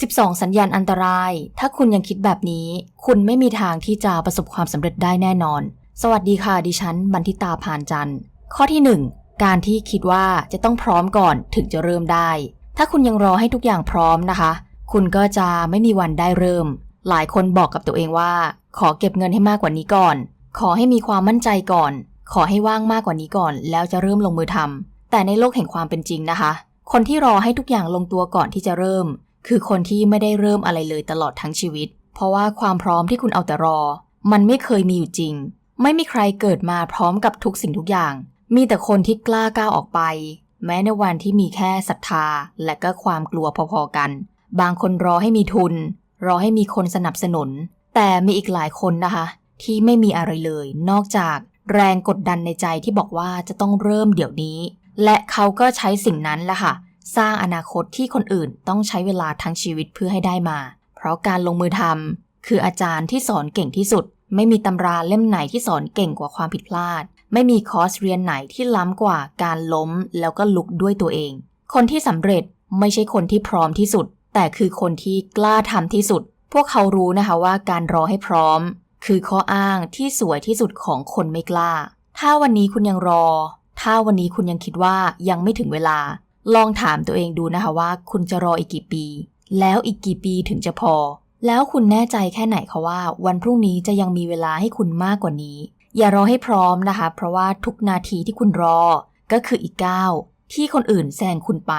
12 สัญญาณอันตราย ถ้าคุณยังคิดแบบนี้ คุณไม่มีทางที่จะประสบความสำเร็จได้แน่นอน สวัสดีค่ะ ดิฉัน บันทิตาพานจันทร์ ข้อที่ 1 การที่คิดว่าจะต้องพร้อมก่อนถึงจะเริ่มได้ ถ้าคุณยังรอให้ทุกอย่างพร้อมนะคะ คุณก็จะไม่มีวันได้เริ่ม หลายคนบอกกับตัวเองว่า ขอเก็บเงินให้มากกว่านี้ก่อน ขอให้มีความมั่นใจก่อน ขอให้ว่างมากกว่านี้ก่อน แล้วจะเริ่มลงมือทำแต่ในโลกแห่งความเป็นจริงนะคะ คนที่รอให้ทุกอย่างลงตัวก่อนที่จะเริ่ม คือคนที่ไม่ได้เริ่มอะไรเลยตลอดทั้งชีวิต เพราะว่าความพร้อมที่คุณเอาแต่รอ มันไม่เคยมีอยู่จริง ไม่มีใครเกิดมาพร้อมกับทุกสิ่งทุกอย่าง มีแต่คนที่กล้าก้าวออกไป แม้ในวันที่มีแค่ศรัทธา และก็ความกลัวพอๆกัน บางคนรอให้มีทุน รอให้มีคนสนับสนุน แต่มีอีกหลายคนนะคะ ที่ไม่มีอะไรเลย นอกจากแรงกดดันในใจที่บอกว่าจะต้องเริ่มเดี๋ยวนี้ และเขาก็ใช้สิ่งนั้นแหละค่ะ สร้างอนาคตที่คนอื่นต้องใช้เวลาทั้งชีวิตเพื่อให้ได้มา เพราะการลงมือทำคืออาจารย์ที่สอนเก่งที่สุด ไม่มีตำราเล่มไหนที่สอนเก่งกว่าความผิดพลาด ไม่มีคอร์สเรียนไหนที่ล้ำกว่าการล้มแล้วก็ลุกด้วยตัวเอง คนที่สำเร็จไม่ใช่คนที่พร้อมที่สุด แต่คือคนที่กล้าทำที่สุด พวกเขารู้นะคะว่าการรอให้พร้อม คือข้ออ้างที่สวยที่สุดของคนไม่กล้า ถ้าวันนี้คุณยังรอ ถ้าวันนี้คุณยังคิดว่ายังไม่ถึงเวลา ลองถามตัวเองดูนะคะว่า คุณจะรออีกกี่ปี แล้วอีกกี่ปีถึงจะพอ แล้วคุณแน่ใจแค่ไหนคะว่า วันพรุ่งนี้จะยังมีเวลาให้คุณมากกว่านี้ อย่ารอให้พร้อมนะคะ เพราะว่าทุกนาทีที่คุณรอ ก็คืออีกก้าวที่คนอื่นแซงคุณไป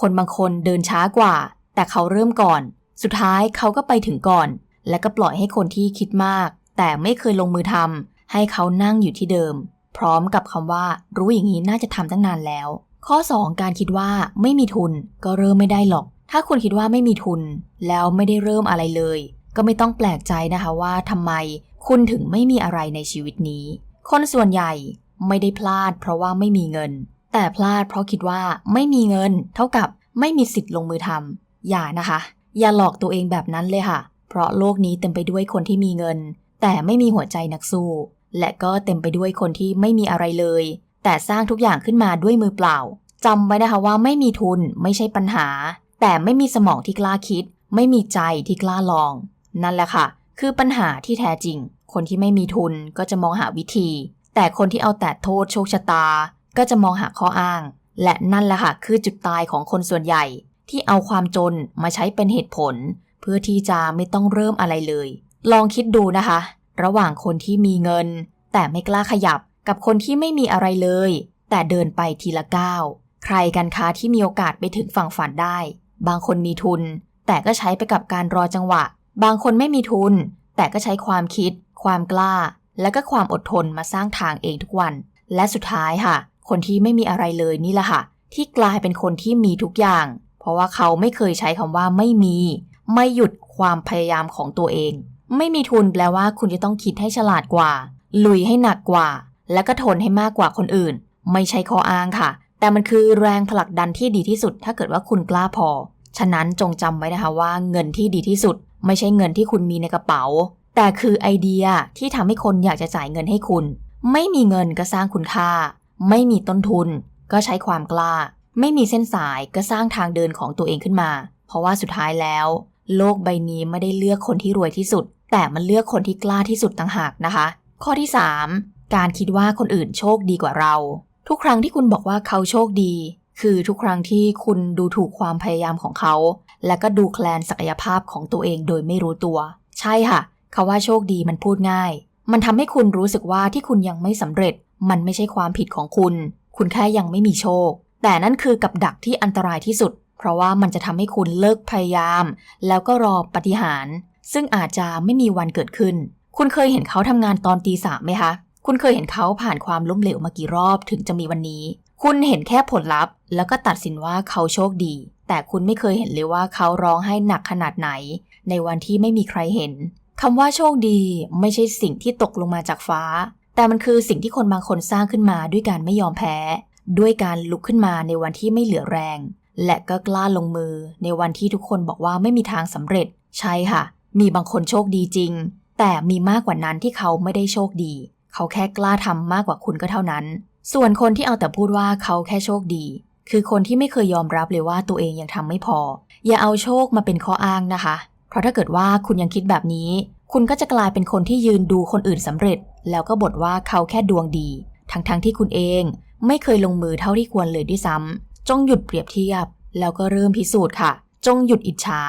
คนบางคนเดินช้ากว่า แต่เขาเริ่มก่อน สุดท้ายเขาก็ไปถึงก่อน และก็ปล่อยให้คนที่คิดมาก แต่ไม่เคยลงมือทำให้เขานั่งอยู่ที่เดิม พร้อมกับคำว่า รู้อย่างนี้น่าจะทำตั้งนานแล้ว ข้อ 2 การคิดว่าไม่มีทุนก็เริ่มไม่ได้หรอก ถ้าคุณคิดว่าไม่มีทุน แล้วไม่ได้เริ่มอะไรเลย ก็ไม่ต้องแปลกใจนะคะว่าทำไมคุณถึงไม่มีอะไรในชีวิตนี้ คนส่วนใหญ่ไม่ได้พลาด เพราะว่าไม่มีเงิน แต่พลาดเพราะคิดว่าไม่มีเงิน เท่ากับไม่มีสิทธิ์ลงมือทำอย่านะคะ อย่าหลอกตัวเองแบบนั้นเลยค่ะ เพราะโลกนี้เต็มไปด้วยคนที่มีเงิน แต่ไม่มีหัวใจนักสู้ และก็เต็มไปด้วยคนที่ไม่มีอะไรเลย แต่สร้างทุกอย่างขึ้นมาด้วยมือเปล่า จำไว้นะคะว่าไม่มีทุนไม่ใช่ปัญหา แต่ไม่มีสมองที่กล้าคิด ไม่มีใจที่กล้าลอง นั่นแหละค่ะ คือปัญหาที่แท้จริง คนที่ไม่มีทุนก็จะมองหาวิธี แต่คนที่เอาแต่โทษโชคชะตา ก็จะมองหาข้ออ้าง และนั่นแหละค่ะคือจุดตายของคนส่วนใหญ่ ที่เอาความจนมาใช้เป็นเหตุผล เพื่อที่จะไม่ต้องเริ่มอะไรเลย ลองคิดดูนะคะ ระหว่างคนที่มีเงิน แต่ไม่กล้าขยับกับคนที่ไม่มีอะไรเลย แต่เดินไปทีละก้าว ใครกันคะที่มีโอกาสไปถึงฝั่งฝันได้ บางคนมีทุน แต่ก็ใช้ไปกับการรอจังหวะ บางคนไม่มีทุน แต่ก็ใช้ความคิด ความกล้า และก็ความอดทนมาสร้างทางเองทุกวัน และสุดท้ายค่ะ คนที่ไม่มีอะไรเลยนี่แหละค่ะ ที่กลายเป็นคนที่มีทุกอย่าง เพราะว่าเขาไม่เคยใช้คำว่าไม่มี ไม่หยุดความพยายามของตัวเอง ไม่มีทุนแปลว่าคุณจะต้องคิดให้ฉลาดกว่า ลุยให้หนักกว่า และก็ทนให้มากกว่าคนอื่น ไม่ใช่ข้ออ้างค่ะ แต่มันคือแรงผลักดันที่ดีที่สุด ถ้าเกิดว่าคุณกล้าพอ ฉะนั้นจงจำไว้นะคะว่าเงินที่ดีที่สุด ไม่ใช่เงินที่คุณมีในกระเป๋า แต่คือไอเดียที่ทำให้คนอยากจะจ่ายเงินให้คุณ ไม่มีเงินก็สร้างคุณค่า ไม่มีต้นทุน ก็ใช้ความกล้า ไม่มีเส้นสายก็สร้างทางเดินของตัวเองขึ้นมา เพราะว่าสุดท้ายแล้ว โลกใบนี้ไม่ได้เลือกคนที่รวยที่สุด แต่มันเลือกคนที่กล้าที่สุดต่างหากนะคะ ข้อที่ 3 การคิดว่าคนอื่นโชคดีกว่าเรา ทุกครั้งที่คุณบอกว่าเขาโชคดี คือทุกครั้งที่คุณดูถูกความพยายามของเขา และก็ดูแคลนศักยภาพของตัวเองโดยไม่รู้ตัว ใช่ค่ะคาว่าโชคดีมันพูดง่าย มันทำให้คุณรู้สึกว่าที่คุณยังไม่สำเร็จ มันไม่ใช่ความผิดของคุณ คุณแค่ยังไม่มีโชค แต่นั่นคือกับดักที่อันตรายที่สุด เพราะว่ามันจะทำให้คุณเลิกพยายาม แล้วก็รอปฏิหาร ซึ่งอาจจะไม่มีวันเกิดขึ้น คุณเคยเห็นเขาทำงานตอนตีสามไหมคะ คุณเคยเห็นเขาผ่านความล้มเหลวมากี่รอบถึงจะมีวันนี้ คุณเห็นแค่ผลลัพธ์ แล้วก็ตัดสินว่าเขาโชคดี แต่คุณไม่เคยเห็นเลยว่าเขาร้องไห้หนักขนาดไหน ในวันที่ไม่มีใครเห็นคำว่าโชคดีไม่ใช่สิ่งที่ตกลงมาจากฟ้า แต่มันคือสิ่งที่คนบางคนสร้างขึ้นมาด้วยการไม่ยอมแพ้ ด้วยการลุกขึ้นมาในวันที่ไม่เหลือแรง และก็กล้าลงมือ ในวันที่ทุกคนบอกว่าไม่มีทางสำเร็จ ใช่ค่ะ มีบางคนโชคดีจริง แต่มีมากกว่านั้นที่เขาไม่ได้โชคดี เขาแค่กล้าทำมากกว่าคุณก็เท่านั้น ส่วนคนที่เอาแต่พูดว่าเขาแค่โชคดี คือคนที่ไม่เคยยอมรับเลยว่าตัวเองยังทำไม่พอ อย่าเอาโชคมาเป็นข้ออ้างนะคะ เพราะถ้าเกิดว่าคุณยังคิดแบบนี้ คุณก็จะกลายเป็นคนที่ยืนดูคนอื่นสำเร็จ แล้วก็บ่นว่าเขาแค่ดวงดี ทั้งๆทที่คุณเองไม่เคยลงมือเท่าที่ควรเลยด้วยซ้ำจงหยุดเปรียบเทียบ แล้วก็เริ่มพิสูจน์ค่ะ จงหยุดอิจฉา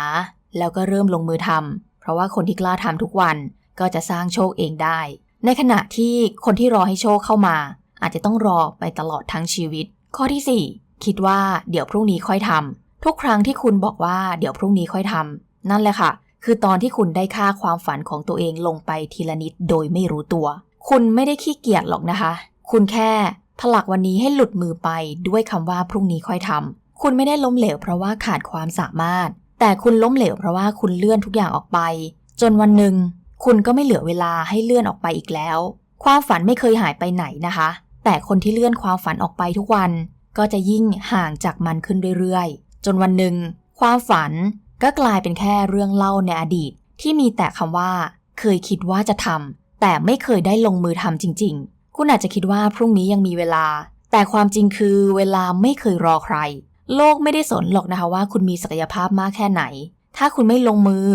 แล้วก็เริ่มลงมือทำเพราะว่าคนที่กล้าทำทุกวันก็จะสร้างโชคเองได้ ในขณะที่คนที่รอให้โชคเข้ามา อาจจะต้องรอไปตลอดทั้งชีวิต ข้อที่ 4 คิดว่าเดี๋ยวพรุ่งนี้ค่อยทำทุกครั้งที่คุณบอกว่าเดี๋ยวพรุ่งนี้ค่อยทำนั่นแหละค่ะ คือตอนที่คุณได้ค่าความฝันของตัวเองลงไปทีละนิดโดยไม่รู้ตัว คุณไม่ได้ขี้เกียจหรอกนะคะ คุณแค่ผลักวันนี้ให้หลุดมือไปด้วยคำว่าพรุ่งนี้ค่อยทำคุณไม่ได้ล้มเหลวเพราะว่าขาดความสามารถ แต่คุณล้มเหลวเพราะว่าคุณเลื่อนทุกอย่างออกไป จนวันหนึ่ง คุณก็ไม่เหลือเวลาให้เลื่อนออกไปอีกแล้ว ความฝันไม่เคยหายไปไหนนะคะ แต่คนที่เลื่อนความฝันออกไปทุกวัน ก็จะยิ่งห่างจากมันขึ้นเรื่อยๆ จนวันหนึ่งความฝันก็กลายเป็นแค่เรื่องเล่าในอดีต ที่มีแต่คำว่า เคยคิดว่าจะทำแต่ไม่เคยได้ลงมือทำจริง ๆ คุณอาจจะคิดว่าพรุ่งนี้ยังมีเวลา แต่ความจริงคือเวลาไม่เคยรอใคร โลกไม่ได้สนหรอกนะคะว่าคุณมีศักยภาพมากแค่ไหน ถ้าคุณไม่ลงมือ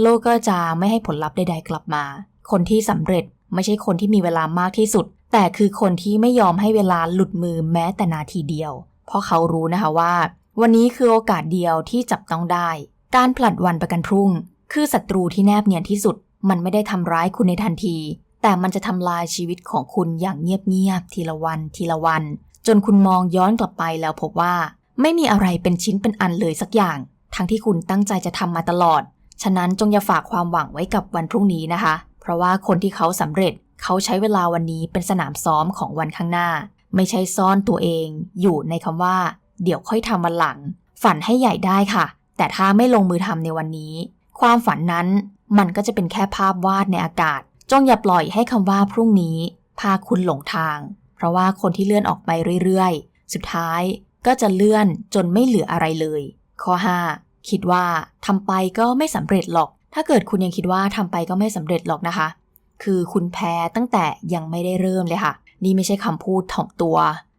โลกก็จะไม่ให้ผลลัพธ์ใด ๆ กลับมา คนที่สำเร็จไม่ใช่คนที่มีเวลามากที่สุด แต่คือคนที่ไม่ยอมให้เวลาหลุดมือแม้แต่นาทีเดียว เพราะเขารู้นะคะว่า วันนี้คือโอกาสเดียวที่จับต้องได้ การผลัดวันประกันพรุ่ง คือศัตรูที่แนบเนียนที่สุด มันไม่ได้ทำร้ายคุณในทันที แต่มันจะทำลายชีวิตของคุณอย่างเงียบๆทีละวัน ทีละวัน จนคุณมองย้อนกลับไปแล้วพบว่า ไม่มีอะไรเป็นชิ้นเป็นอันเลยสักอย่าง ทั้งที่คุณตั้งใจจะทำมาตลอด ฉะนั้นจงอย่าฝากความหวังไว้กับวันพรุ่งนี้นะคะ เพราะว่าคนที่เขาสำเร็จเขาใช้เวลาวันนี้เป็นสนามซ้อมของวันข้างหน้า ไม่ใช่ซ่อนตัวเอง อยู่ในคำว่า เดี๋ยวค่อยทำวันหลัง ฝันให้ใหญ่ได้ค่ะ แต่ถ้าไม่ลงมือทำในวันนี้ ความฝันนั้นมันก็จะเป็นแค่ภาพวาดในอากาศ จงอย่าปล่อยให้คำว่าพรุ่งนี้ พาคุณหลงทาง เพราะว่าคนที่เลื่อนออกไปเรื่อยๆ สุดท้ายก็จะเลื่อนจนไม่เหลืออะไรเลย ข้อ 5 คิดว่าทำไปก็ไม่สำเร็จหรอก ถ้าเกิดคุณยังคิดว่าทำไปก็ไม่สำเร็จหรอกนะคะ คือคุณแพ้ตั้งแต่ยังไม่ได้เริ่มเลยค่ะ นี่ไม่ใช่คำพูดถ่อมตัว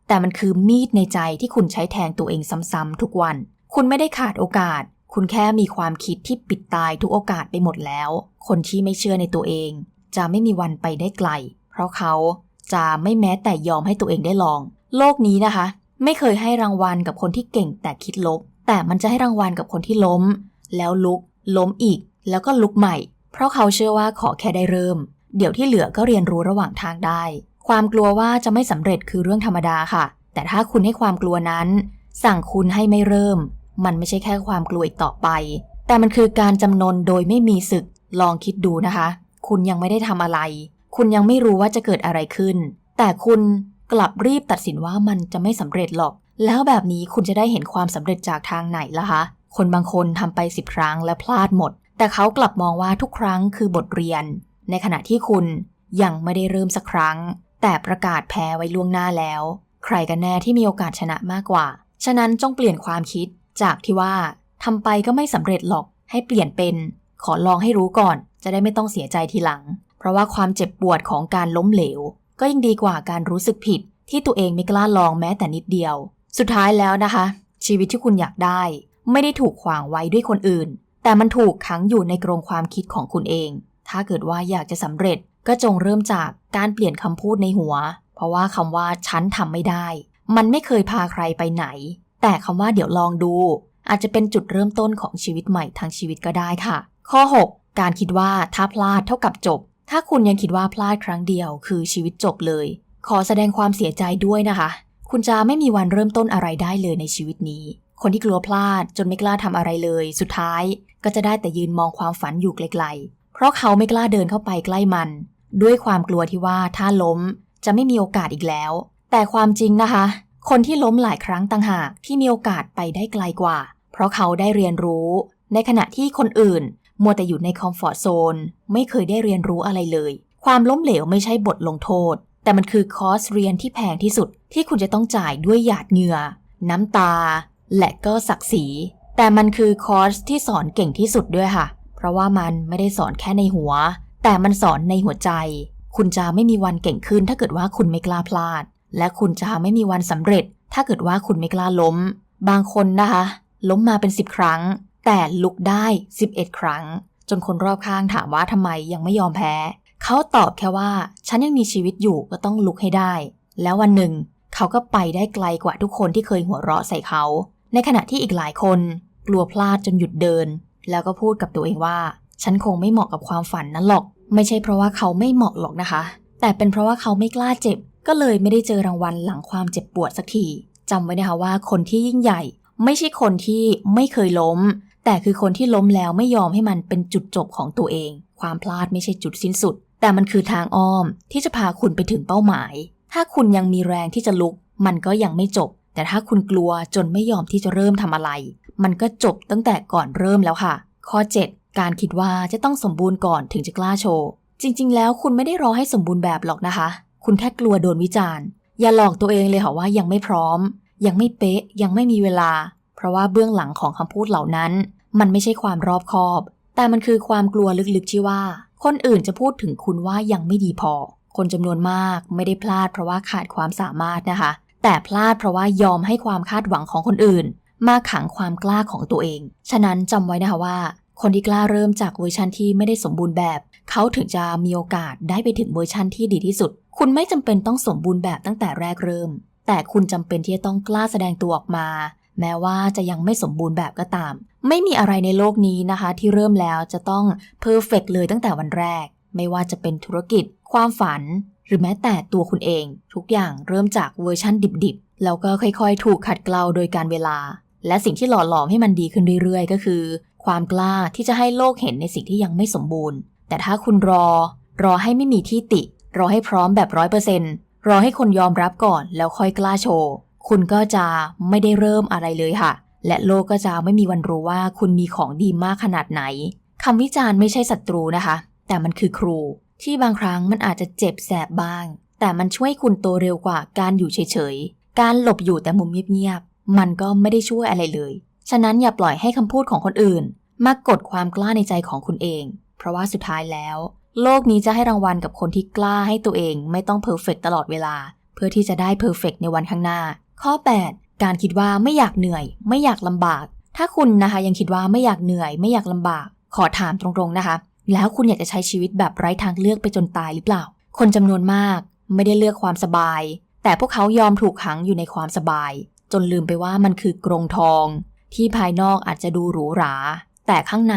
แต่มันคือมีดในใจที่คุณใช้แทงตัวเองซ้ำๆทุกวัน คุณไม่ได้ขาดโอกาส คุณแค่มีความคิดที่ปิดตายทุกโอกาสไปหมดแล้ว คนที่ไม่เชื่อในตัวเอง จะไม่มีวันไปได้ไกล เพราะเขาจะไม่แม้แต่ยอมให้ตัวเองได้ลอง โลกนี้นะคะ ไม่เคยให้รางวัลกับคนที่เก่งแต่คิดลบ แต่มันจะให้รางวัลกับคนที่ล้ม แล้วลุก ล้มอีก แล้วก็ลุกใหม่ เพราะเขาเชื่อว่าขอแค่ได้เริ่ม เดี๋ยวที่เหลือก็เรียนรู้ระหว่างทางได้ ความกลัวว่าจะไม่สำเร็จคือเรื่องธรรมดาค่ะ แต่ถ้าคุณให้ความกลัวนั้น สั่งคุณให้ไม่เริ่ม มันไม่ใช่แค่ความกลัวอีกต่อไป แต่มันคือการจำนนโดยไม่มีศึก ลองคิดดูนะคะ คุณยังไม่ได้ทำอะไร คุณยังไม่รู้ว่าจะเกิดอะไรขึ้น แต่คุณกลับรีบตัดสินว่ามันจะไม่สำเร็จหรอก แล้วแบบนี้คุณจะได้เห็นความสำเร็จจากทางไหนล่ะคะ คนบางคนทำไปสิบครั้งและพลาดหมด แต่เขากลับมองว่าทุกครั้งคือบทเรียน ในขณะที่คุณยังไม่ได้เริ่มสักครั้ง แต่ประกาศแพ้ไว้ล่วงหน้าแล้ว ใครกันแน่ที่มีโอกาสชนะมากกว่า ฉะนั้นจงเปลี่ยนความคิดจากที่ว่าทำไปก็ไม่สำเร็จหรอก ให้เปลี่ยนเป็น ขอลองให้รู้ก่อน จะได้ไม่ต้องเสียใจทีหลัง เพราะว่าความเจ็บปวดของการล้มเหลว ก็ยังดีกว่าการรู้สึกผิด ที่ตัวเองไม่กล้าลองแม้แต่นิดเดียว สุดท้ายแล้วนะคะ ชีวิตที่คุณอยากได้ ไม่ได้ถูกขวางไว้ด้วยคนอื่น แต่มันถูกขังอยู่ในกรงความคิดของคุณเอง ถ้าเกิดว่าอยากจะสำเร็จก็จงเริ่มจากการเปลี่ยนคำพูดในหัว เพราะว่าคำว่าฉันทำไม่ได้ มันไม่เคยพาใครไปไหน แต่คำว่าเดี๋ยวลองดู อาจจะเป็นจุดเริ่มต้นของชีวิตใหม่ทางชีวิตก็ได้ค่ะ ข้อ 6 การคิดว่าถ้าพลาดเท่ากับจบ ถ้าคุณยังคิดว่าพลาดครั้งเดียว คือชีวิตจบเลย ขอแสดงความเสียใจด้วยนะคะ คุณจะไม่มีวันเริ่มต้นอะไรได้เลยในชีวิตนี้ คนที่กลัวพลาดจนไม่กล้าทำอะไรเลย สุดท้ายก็จะได้แต่ยืนมองความฝันอยู่ไกลๆ เพราะเขาไม่กล้าเดินเข้าไปใกล้มัน ด้วยความกลัวที่ว่าถ้าล้มจะไม่มีโอกาสอีกแล้ว แต่ความจริงนะคะ คนที่ล้มหลายครั้งต่างหากที่มีโอกาสไปได้ไกลกว่า เพราะเขาได้เรียนรู้ ในขณะที่คนอื่น มัวแต่อยู่ในคอมฟอร์ทโซนไม่เคยได้เรียนรู้อะไรเลย ความล้มเหลวไม่ใช่บทลงโทษ แต่มันคือคอร์สเรียนที่แพงที่สุดที่คุณจะต้องจ่ายด้วยหยาดเหงื่อ น้ำตา และก็ศักดิ์ศรี แต่มันคือคอร์สที่สอนเก่งที่สุดด้วยค่ะ เพราะว่ามันไม่ได้สอนแค่ในหัว แต่มันสอนในหัวใจ คุณจะไม่มีวันเก่งขึ้น ถ้าเกิดว่าคุณไม่กล้าพลาด และคุณจะไม่มีวันสำเร็จ ถ้าเกิดว่าคุณไม่กล้าล้ม บางคนนะคะ ล้มมาเป็น 10 ครั้ง แต่ลุกได้ 11 ครั้ง จนคนรอบข้างถามว่าทำไมยังไม่ยอมแพ้ เขาตอบแค่ว่า ฉันยังมีชีวิตอยู่ก็ต้องลุกให้ได้ แล้ววันหนึ่ง เขาก็ไปได้ไกลกว่าทุกคนที่เคยหัวเราะใส่เขา ในขณะที่อีกหลายคน กลัวพลาดจนหยุดเดิน แล้วก็พูดกับตัวเองว่า ฉันคงไม่เหมาะกับความฝันนั้นหรอก ไม่ใช่เพราะว่าเขาไม่เหมาะหรอกนะคะ แต่เป็นเพราะว่าเขาไม่กล้าเจ็บ ก็เลยไม่ได้เจอรางวัลหลังความเจ็บปวดสักทีจำไว้นะคะว่าคนที่ยิ่งใหญ่ ไม่ใช่คนที่ไม่เคยล้ม แต่คือคนที่ล้มแล้วไม่ยอมให้มันเป็นจุดจบของตัวเอง ความพลาดไม่ใช่จุดสิ้นสุด แต่มันคือทางอ้อมที่จะพาคุณไปถึงเป้าหมาย ถ้าคุณยังมีแรงที่จะลุก มันก็ยังไม่จบ แต่ถ้าคุณกลัวจนไม่ยอมที่จะเริ่มทำอะไร มันก็จบตั้งแต่ก่อนเริ่มแล้วค่ะ ข้อ 7 การคิดว่าจะต้องสมบูรณ์ก่อนถึงจะกล้าโชว์ จริง ๆ แล้วคุณไม่ได้รอให้สมบูรณ์แบบหรอกนะคะ คุณแค่กลัวโดนวิจารณ์ อย่าหลอกตัวเองเลยค่ะว่ายังไม่พร้อม ยังไม่เป๊ะ ยังไม่มีเวลา เพราะว่าเบื้องหลังของคำพูดเหล่านั้น มันไม่ใช่ความรอบคอบ แต่มันคือความกลัวลึกๆที่ว่า คนอื่นจะพูดถึงคุณว่ายังไม่ดีพอ คนจำนวนมากไม่ได้พลาดเพราะว่าขาดความสามารถนะคะ แต่พลาดเพราะว่ายอมให้ความคาดหวังของคนอื่น มาขังความกล้าของตัวเอง ฉะนั้นจำไว้นะคะว่า คนที่กล้าเริ่มจากเวอร์ชันที่ไม่ได้สมบูรณ์แบบ เขาถึงจะมีโอกาสได้ไปถึงเวอร์ชันที่ดีที่สุด คุณไม่จำเป็นต้องสมบูรณ์แบบตั้งแต่แรกเริ่ม แต่คุณจำเป็นที่จะต้องกล้าแสดงตัวออกมา แม้ว่าจะยังไม่สมบูรณ์แบบก็ตาม ไม่มีอะไรในโลกนี้นะคะ ที่เริ่มแล้วจะต้องเพอร์เฟกเลยตั้งแต่วันแรก ไม่ว่าจะเป็นธุรกิจ ความฝัน หรือแม้แต่ตัวคุณเอง ทุกอย่างเริ่มจากเวอร์ชั่นดิบๆ แล้วก็ค่อยๆ ถูกขัดเกลาโดยการเวลา และสิ่งที่หล่อหลอมให้มันดีขึ้นเรื่อยๆ ก็คือ ความกล้าที่จะให้โลกเห็นในสิ่งที่ยังไม่สมบูรณ์ แต่ถ้าคุณรอ รอให้ไม่มีที่ติ รอให้พร้อมแบบร้อยเปอร์เซ็นต์รอให้คนยอมรับก่อนแล้วค่อยกล้าโชว์ คุณก็จะไม่ได้เริ่มอะไรเลยค่ะ และโลกก็จะไม่มีวันรู้ว่าคุณมีของดีมากขนาดไหนคำวิจารณ์ไม่ใช่ศัตรูนะคะ แต่มันคือครู ที่บางครั้งมันอาจจะเจ็บแสบบ้าง แต่มันช่วยคุณโตเร็วกว่าการอยู่เฉยๆ การหลบอยู่แต่มุมเงียบๆ มันก็ไม่ได้ช่วยอะไรเลย ฉะนั้นอย่าปล่อยให้คำพูดของคนอื่น มากดความกล้าในใจของคุณเอง เพราะว่าสุดท้ายแล้ว โลกนี้จะให้รางวัลกับคนที่กล้าให้ตัวเองไม่ต้องเพอร์เฟกตลอดเวลา เพื่อที่จะได้เพอร์เฟกในวันข้างหน้า ข้อ 8 การคิดว่าไม่อยากเหนื่อย ไม่อยากลำบาก ถ้าคุณนะคะยังคิดว่าไม่อยากเหนื่อย ไม่อยากลำบาก ขอถามตรงๆนะคะ แล้วคุณอยากจะใช้ชีวิตแบบไร้ทางเลือกไปจนตายหรือเปล่า คนจำนวนมากไม่ได้เลือกความสบาย แต่พวกเขายอมถูกขังอยู่ในความสบาย จนลืมไปว่ามันคือกรงทอง ที่ภายนอกอาจจะดูหรูหรา แต่ข้างใน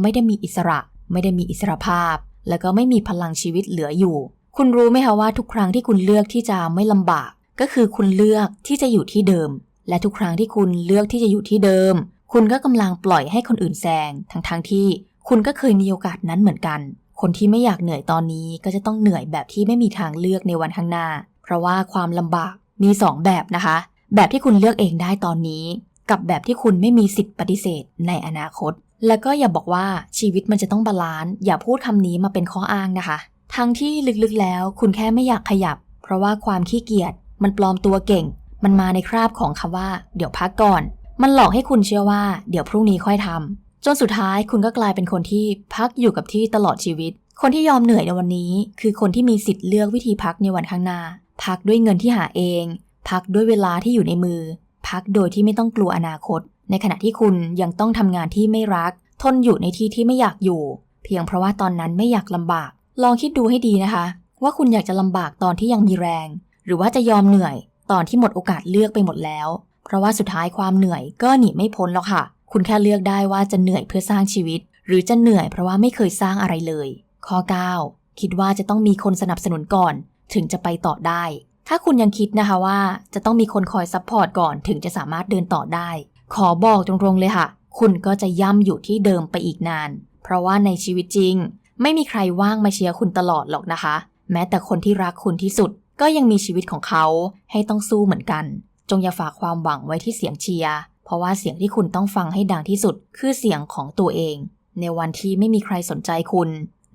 ไม่ได้มีอิสระ ไม่ได้มีอิสรภาพ แล้วก็ไม่มีพลังชีวิตเหลืออยู่ คุณรู้ไหมคะว่าทุกครั้งที่คุณเลือกที่จะไม่ลำบาก ก็คือคุณเลือกที่จะอยู่ที่เดิม และทุกครั้งที่คุณเลือกที่จะอยู่ที่เดิม คุณก็กำลังปล่อยให้คนอื่นแซงทั้งๆทที่ คุณก็เคยมีโอกาสนั้นเหมือนกัน คนที่ไม่อยากเหนื่อยตอนนี้ก็จะต้องเหนื่อยแบบที่ไม่มีทางเลือกในวันข้างหน้า เพราะว่าความลำบากมี 2 แบบนะคะ แบบที่คุณเลือกเองได้ตอนนี้ กับแบบที่คุณไม่มีสิทธิ์ปฏิเสธในอนาคต แล้วก็อย่าบอกว่าชีวิตมันจะต้องบาลานซ์อย่าพูดคำนี้มาเป็นข้ออ้างนะคะ ทั้งที่ลึกๆแล้ว คุณแค่ไม่อยากขยับ เพราะว่าความขี้เกียจ มันปลอมตัวเก่ง มันมาในคราบของคำว่า เดี๋ยวพักก่อน มันหลอกให้คุณเชื่อว่า เดี๋ยวพรุ่งนี้ค่อยทำจนสุดท้ายคุณก็กลายเป็นคนที่พักอยู่กับที่ตลอดชีวิต คนที่ยอมเหนื่อยในวันนี้ คือคนที่มีสิทธิ์เลือกวิธีพักในวันข้างหน้า พักด้วยเงินที่หาเอง พักด้วยเวลาที่อยู่ในมือ พักโดยที่ไม่ต้องกลัวอนาคต ในขณะที่คุณยังต้องทำงานที่ไม่รัก ทนอยู่ในที่ที่ไม่อยากอยู่ เพียงเพราะว่าตอนนั้นไม่อยากลำบาก ลองคิดดูให้ดีนะคะ ว่าคุณอยากจะลำบากตอนที่ยังมีแรง หรือว่าจะยอมเหนื่อย ตอนที่หมดโอกาสเลือกไปหมดแล้ว เพราะว่าสุดท้ายความเหนื่อยก็หนีไม่พ้นหรอกค่ะ คุณแค่เลือกได้ว่าจะเหนื่อยเพื่อสร้างชีวิต หรือจะเหนื่อยเพราะว่าไม่เคยสร้างอะไรเลย ข้อ 9 คิดว่าจะต้องมีคนสนับสนุนก่อน ถึงจะไปต่อได้ ถ้าคุณยังคิดนะคะว่าจะต้องมีคนคอยซัพพอร์ตก่อนถึงจะสามารถเดินต่อได้ ขอบอกตรงๆเลยค่ะ คุณก็จะย่ำอยู่ที่เดิมไปอีกนาน เพราะว่าในชีวิตจริง ไม่มีใครว่างมาเชียร์คุณตลอดหรอกนะคะ แม้แต่คนที่รักคุณที่สุด ก็ยังมีชีวิตของเขาให้ต้องสู้เหมือนกัน จงอย่าฝากความหวังไว้ที่เสียงเชียร์ เพราะว่าเสียงที่คุณต้องฟังให้ดังที่สุด คือเสียงของตัวเอง ในวันที่ไม่มีใครสนใจคุณ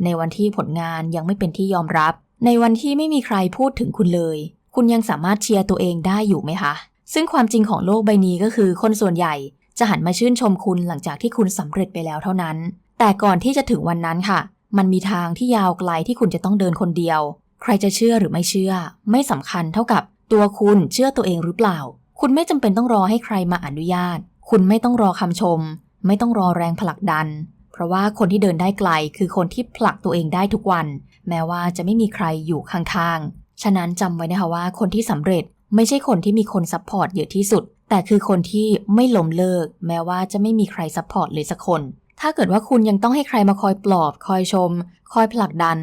ในวันที่ผลงานยังไม่เป็นที่ยอมรับ ในวันที่ไม่มีใครพูดถึงคุณเลย คุณยังสามารถเชียร์ตัวเองได้อยู่ไหมคะ ซึ่งความจริงของโลกใบนี้ก็คือคนส่วนใหญ่จะหันมาชื่นชมคุณหลังจากที่คุณสำเร็จไปแล้วเท่านั้น แต่ก่อนที่จะถึงวันนั้นค่ะ มันมีทางที่ยาวไกลที่คุณจะต้องเดินคนเดียว ใครจะเชื่อหรือไม่เชื่อ ไม่สำคัญเท่ากับตัวคุณเชื่อตัวเองหรือเปล่า คุณไม่จำเป็นต้องรอให้ใครมาอนุญาต คุณไม่ต้องรอคำชม ไม่ต้องรอแรงผลักดัน เพราะว่าคนที่เดินได้ไกลคือคนที่ผลักตัวเองได้ทุกวัน แม้ว่าจะไม่มีใครอยู่ข้างๆ ฉะนั้นจำไว้นะคะว่าคนที่สำเร็จไม่ใช่คนที่มีคนซัพพอร์ตเยอะที่สุด แต่คือคนที่ไม่ล้มเลิก แม้ว่าจะไม่มีใครซัพพอร์ตเลยสักคน ถ้าเกิดว่าคุณยังต้องให้ใครมาคอยปลอบ คอยชม คอยผลักดัน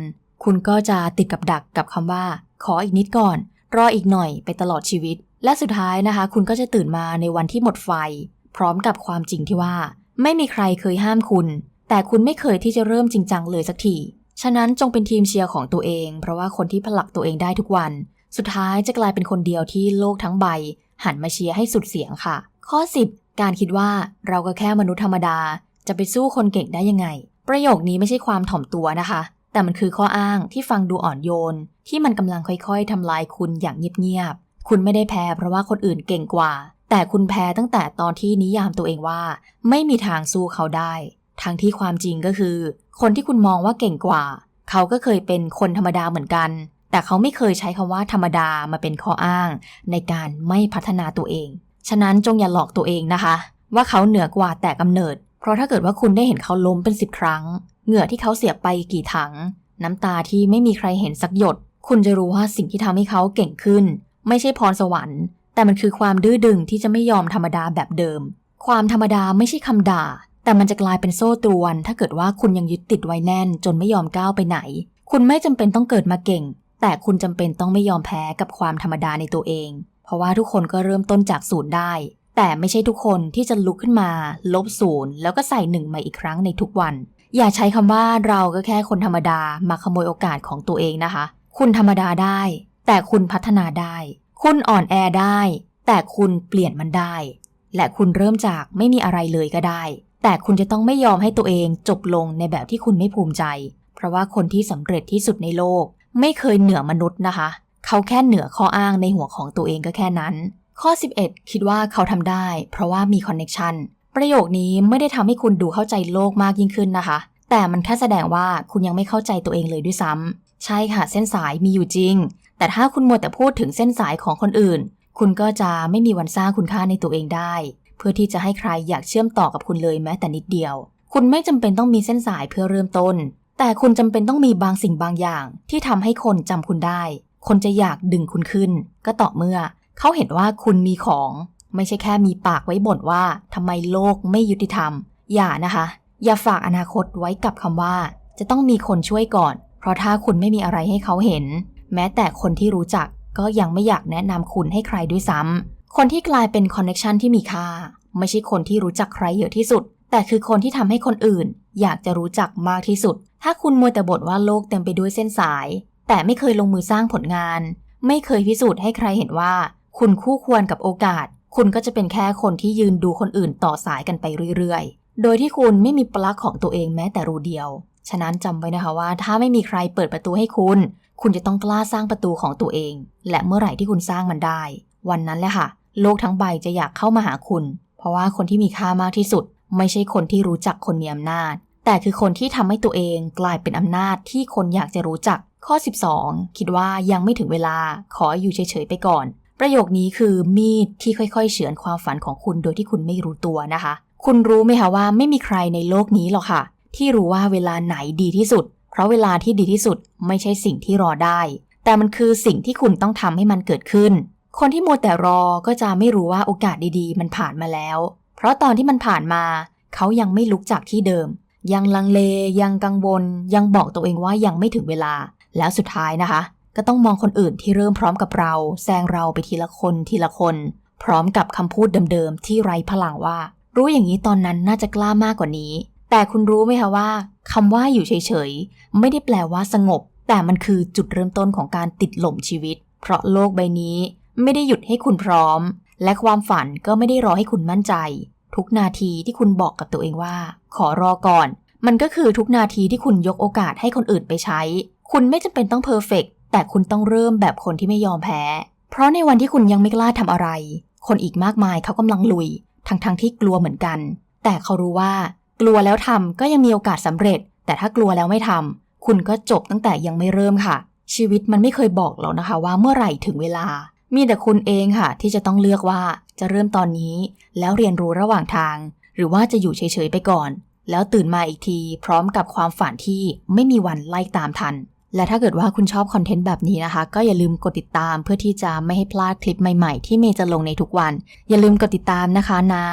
คุณก็จะติดกับดักกับคำว่า ขออีกนิดก่อน รออีกหน่อยไปตลอดชีวิต และสุดท้ายนะคะ คุณก็จะตื่นมาในวันที่หมดไฟ พร้อมกับความจริงที่ว่า ไม่มีใครเคยห้ามคุณ แต่คุณไม่เคยที่จะเริ่มจริงจังเลยสักทีฉะนั้นจงเป็นทีมเชียร์ของตัวเอง เพราะว่าคนที่ผลักตัวเองได้ทุกวัน สุดท้ายจะกลายเป็นคนเดียวที่โลกทั้งใบ หันมาเชียร์ให้สุดเสียงค่ะ ข้อ 10 การคิดว่าเราก็แค่มนุษย์ธรรมดา จะไปสู้คนเก่งได้ยังไง ประโยคนี้ไม่ใช่ความถ่อมตัวนะคะ แต่มันคือข้ออ้างที่ฟังดูอ่อนโยน ที่มันกำลังค่อยๆทำลายคุณอย่างเงียบๆ คุณไม่ได้แพ้เพราะว่าคนอื่นเก่งกว่า แต่คุณแพ้ตั้งแต่ตอนที่นิยามตัวเองว่า ไม่มีทางสู้เขาได้ ทั้งที่ความจริงก็คือ คนที่คุณมองว่าเก่งกว่า เขาก็เคยเป็นคนธรรมดาเหมือนกัน แต่เขาไม่เคยใช้คำว่าธรรมดามาเป็นข้ออ้าง ในการไม่พัฒนาตัวเอง ฉะนั้นจงอย่าหลอกตัวเองนะคะ ว่าเขาเหนือกว่าแต่กำเนิด เพราะถ้าเกิดว่าคุณได้เห็นเขาล้มเป็นสิบครั้ง เหงื่อที่เขาเสียไปกี่ถัง น้ำตาที่ไม่มีใครเห็นสักหยด คุณจะรู้ว่าสิ่งที่ทำให้เขาเก่งขึ้น ไม่ใช่พรสวรรค์ แต่มันคือความดื้อดึงที่จะไม่ยอมธรรมดาแบบเดิม ความธรรมดาไม่ใช่คำด่า แต่มันจะกลายเป็นโซ่ตรวน ถ้าเกิดว่าคุณยังยึดติดไว้แน่น จนไม่ยอมก้าวไปไหน คุณไม่จำเป็นต้องเกิดมาเก่ง แต่คุณจำเป็นต้องไม่ยอมแพ้กับความธรรมดาในตัวเอง เพราะว่าทุกคนก็เริ่มต้นจากศูนย์ได้แต่ไม่ใช่ทุกคนที่จะลุกขึ้นมา ลบศูนย์แล้วก็ใส่หนึ่งมาอีกครั้งในทุกวัน อย่าใช้คำว่าเราก็แค่คนธรรมดามาขโมยโอกาสของตัวเองนะคะ คุณธรรมดาได้ แต่คุณพัฒนาได้ คุณอ่อนแอได้ แต่คุณเปลี่ยนมันได้ และคุณเริ่มจากไม่มีอะไรเลยก็ได้ แต่คุณจะต้องไม่ยอมให้ตัวเองจบลงในแบบที่คุณไม่ภูมิใจ เพราะว่าคนที่สำเร็จที่สุดในโลก ไม่เคยเหนือมนุษย์นะคะ เขาแค่เหนือข้ออ้างในหัวของตัวเองก็แค่นั้น ข้อ 11 คิดว่าเขาทำได้ เพราะว่ามีคอนเน็ชัน ประโยคนี้ไม่ได้ทำให้คุณดูเข้าใจโลกมากยิ่งขึ้นนะคะ แต่มันแค่แสดงว่าคุณยังไม่เข้าใจตัวเองเลยด้วยซ้ำใช่ค่ะ เส้นสายมีอยู่จริง แต่ถ้าคุณมัวแต่พูดถึงเส้นสายของคนอื่น คุณก็จะไม่มีวันสร้างคุณค่าในตัวเองได้ เพื่อที่จะให้ใครอยากเชื่อมต่อกับคุณเลยแม้แต่นิดเดียว คุณไม่จำเป็นต้องมีเส้นสายเพื่อเริ่มต้น แต่คุณจำเป็นต้องมีบางสิ่งบางอย่าง ที่ทำให้คนจำคุณได้ คนจะอยากดึงคุณขึ้น ก็ต่อเมื่อเขาเห็นว่าคุณมีของ ไม่ใช่แค่มีปากไว้บ่นว่าทำไมโลกไม่ยุติธรรม อย่านะคะ อย่าฝากอนาคตไว้กับคำว่า จะต้องมีคนช่วยก่อน เพราะถ้าคุณไม่มีอะไรให้เขาเห็น แม้แต่คนที่รู้จักก็ยังไม่อยากแนะนำคุณให้ใครด้วยซ้ำคนที่กลายเป็นคอนเน t ชันที่มีค่า ไม่ใช่คนที่รู้จักใครเยอะที่สุด แต่คือคนที่ทำให้คนอื่น อยากจะรู้จักมากที่สุด ถ้าคุณมัวแต่บ่นว่าโลกเต็มไปด้วยเส้นสาย แต่ไม่เคยลงมือสร้างผลงาน ไม่เคยพิสูจน์ให้ใครเห็นว่า คุณคู่ควรกับโอกาส คุณก็จะเป็นแค่คนที่ยืนดูคนอื่นต่อสายกันไปเรื่อยๆ โดยที่คุณไม่มีปลั๊กของตัวเองแม้แต่รูเดียว ฉะนั้นจำไว้นะคะว่า ถ้าไม่มีใครเปิดประตูให้คุณ คุณจะต้องกล้าสร้างประตูของตัวเอง และเมื่อไหร่ที่คุณสร้างมันได้ วันนั้นแหละค่ะ โลกทั้งใบจะอยากเข้ามาหาคุณ เพราะว่าคนที่มีค่ามากที่สุด ไม่ใช่คนที่รู้จักคนมีอำนาจ แต่คือคนที่ทำให้ตัวเองกลายเป็นอำนาจที่คนอยากจะรู้จักข้อ 12 คิดว่ายังไม่ถึงเวลาขออยู่เฉยๆไปก่อน ประโยคนี้คือมีดที่ค่อยๆ เฉือนความฝันของคุณโดยที่คุณไม่รู้ตัวนะคะ คุณรู้ไหมคะว่าไม่มีใครในโลกนี้หรอกค่ะ ที่รู้ว่าเวลาไหนดีที่สุด เพราะเวลาที่ดีที่สุดไม่ใช่สิ่งที่รอได้ แต่มันคือสิ่งที่คุณต้องทำให้มันเกิดขึ้น คนที่มัวแต่รอก็จะไม่รู้ว่าโอกาสดีๆ มันผ่านมาแล้ว เพราะตอนที่มันผ่านมา เขายังไม่ลุกจากที่เดิม ยังลังเล ยังกังวล ยังบอกตัวเองว่ายังไม่ถึงเวลา แล้วสุดท้ายนะคะ ก็ต้องมองคนอื่นที่เริ่มพร้อมกับเราแซงเราไปทีละคนทีละคน พร้อมกับคำพูดเดิมๆที่ไร้พลังว่า รู้อย่างนี้ตอนนั้นน่าจะกล้ามากกว่านี้ แต่คุณรู้ไหมคะว่าคำว่าอยู่เฉยๆ ไม่ได้แปลว่าสงบ แต่มันคือจุดเริ่มต้นของการติดหล่มชีวิต เพราะโลกใบนี้ ไม่ได้หยุดให้คุณพร้อม และความฝันก็ไม่ได้รอให้คุณมั่นใจ ทุกนาทีที่คุณบอกกับตัวเองว่า ขอรอก่อน มันก็คือทุกนาทีที่คุณยกโอกาสให้คนอื่นไปใช้ คุณไม่จำเป็นต้องเพอร์เฟก แต่คุณต้องเริ่มแบบคนที่ไม่ยอมแพ้ เพราะในวันที่คุณยังไม่กล้าทำอะไร คนอีกมากมายเขากำลังลุย ทั้งๆทที่กลัวเหมือนกัน แต่เขารู้ว่า กลัวแล้วทำก็ยังมีโอกาสสำเร็จ แต่ถ้ากลัวแล้วไม่ทำคุณก็จบตั้งแต่ยังไม่เริ่มค่ะ ชีวิตมันไม่เคยบอกเรานะคะ ว่าเมื่อไหร่ถึงเวลา มีแต่คุณเองค่ะ ที่จะต้องเลือกว่าจะเริ่มตอนนี้ แล้วเรียนรู้ระหว่างทาง หรือว่าจะอยู่เฉยๆไปก่อน แล้วตื่นมาอีกที พร้อมกับความฝันที่ไม่มีวันไล่ตามทัน และถ้าเกิดว่าคุณชอบคอนเทนต์แบบนี้นะคะ ก็อย่าลืมกดติดตามเพื่อที่จะไม่ให้พลาดคลิปใหม่ๆ ที่เมย์จะลงในทุกวัน อย่าลืมกดติดตามนะคะนะ